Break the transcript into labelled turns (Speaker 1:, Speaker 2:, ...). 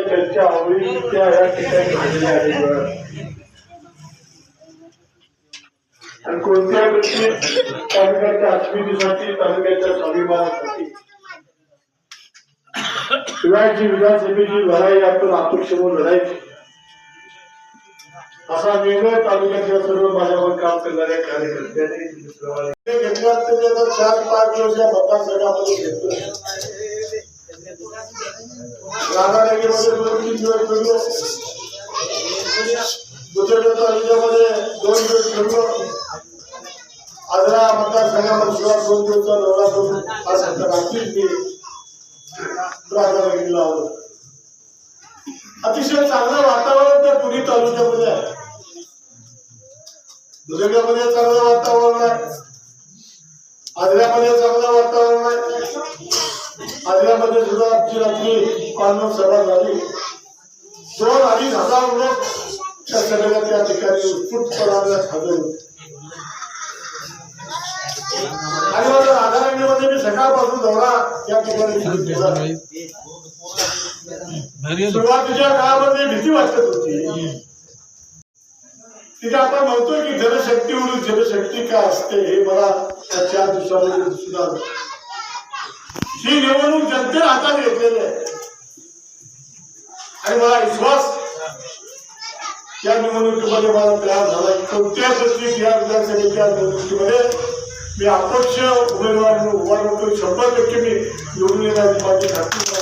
Speaker 1: चर्चा आवडीच्या या ठिकाणी झालेल्या आहेत आणि कोणत्या गोष्टी तालुक्याच्या अस्मितेसाठी तालुक्याच्या स्वाभिमानासाठी शिवाय जी विधानसभेची लढाई आपण अपेक्षेवर लढायची. असा निर्णय तालुक्यातल्या सर्व माझ्यावर काम करणाऱ्या कार्यकर्त्यांनी घेतल्यात ते आता चार पाच दिवस या मतदारसंघामध्ये घेतलं. राधानगरीमध्ये दोन तीन दिवस फिरलो. दुसऱ्या तालुक्यामध्ये दोन दिवस फिरलो. आजरा मतदारसंघामध्ये सुद्धा दोन दिवसचा दौरा करून हा आज रात्रीच मी राधानगरीला आलो. अतिशय चांगलं वातावरण त्या पुणे तालुक्यामध्ये आहे. दुसऱ्यामध्ये चांगलं वातावरण आहे. आजऱ्यामध्ये चांगलं वातावरण आहे. आजऱ्यामध्ये सुद्धा आमची रात्री पालम सभा झाली. दोन अडीच हजार लोक त्या सगळ्या त्या ठिकाणी उत्स्फूर्तपणाने हजर. होते आणि मग राधानगरीमध्ये मी सकाळपासून दौरा या ठिकाणी. सुरुवातीच्या काळामध्ये भीती वाटत होती. तिथे आपण म्हणतोय की जलशक्ती म्हणून जलशक्ती काय असते हे मला चार दिवसामध्ये दिसून आलं. ही निवडणूक जनतेने हातात घेतलेली आहे. आणि मला विश्वास या निवडणुकीमध्ये मला तयार झाला. कोणत्या परिस्थितीत या विधानसभेच्या निवडणुकीमध्ये मी अपक्ष उमेदवार म्हणून उभा राहतो शंभर टक्के मी निवडून येणार. माझी खात्री